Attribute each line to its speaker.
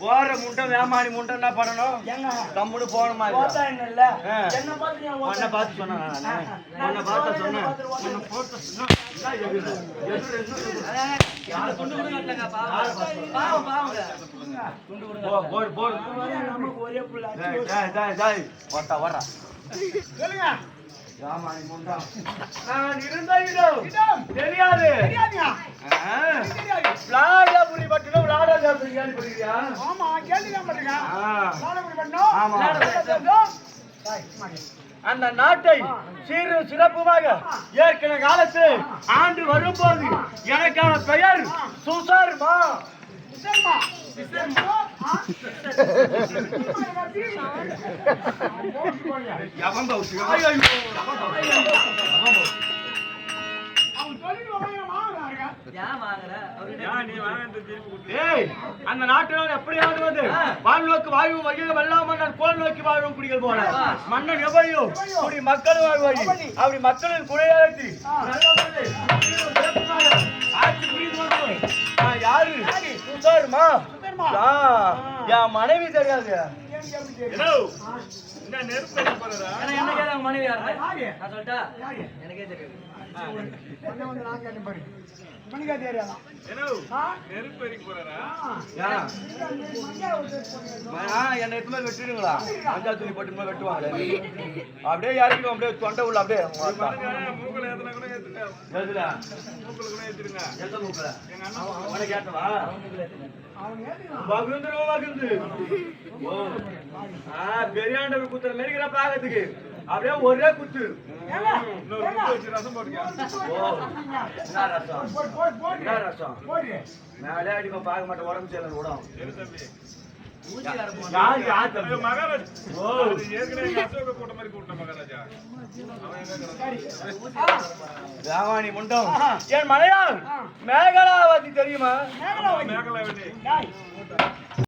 Speaker 1: போற முண்டை வேமானி முண்டை என்ன பண்ணணும்.
Speaker 2: என்ன பார்த்து நீ
Speaker 1: உன்னை பார்த்து சொன்னேன். உன்னை பார்த்து சொன்னேன். உன்னை போட்டு போடு,
Speaker 2: ஒரே புள்ள
Speaker 1: நான் இருந்த இடம் தெரியாது. விளாடபுரி மட்டும் விளாடாதபுரி கேள்விப்பட்டிருக்கியா?
Speaker 2: ஆமா
Speaker 1: ஆமா. அந்த நாட்டை சீரு சிறப்புமாக ஏற்கனவே காலத்து ஆண்டு வரும்போது எனக்கான பெயர் சுசர்மா. அந்த நாட்டினால் எப்படி ஆடுவது வான் நோக்கி வாயு வகையில் வெள்ளா மன்னன் கோல் நோக்கி வாழும் குடிகள் போல. மன்னன் எவையோ குடி மக்கள் வாழ்வாய் அப்படி. மக்களின் குறையாற்றி ஆட்சி நான் யாரு சுசர்மா ஆ, என் மனைவி தெரியாது
Speaker 3: மனைவி யாரு நான் சொல்லிட்டா? எனக்கே தெரியாது.
Speaker 2: மணிக்கா
Speaker 1: என்னை பேர் வெட்டிடுங்களா? மஞ்சள் துணி போட்டு வெட்டுவாங்களே அப்படியே இறக்கிடுவோம் அப்படியே தொண்டை உள்ள அப்படியே? எந்த மூக்குல? வகுந்துருவா, வகுந்து. பெரியாண்டவர் குத்துற மாதிரி இருக்கிற பாக்கத்துக்கு அப்படியே ஒரே குத்து. ஓ. என்ன ரசம்? என்ன ரசம்? மேலே அடிப்ப பார்க்க மாட்டேன் உடம்பு தம்பி? ஓ. ராவாணி முண்டம். என் மலையாள். மேகலாவதி தெரியுமா?
Speaker 2: மேகலாவதி.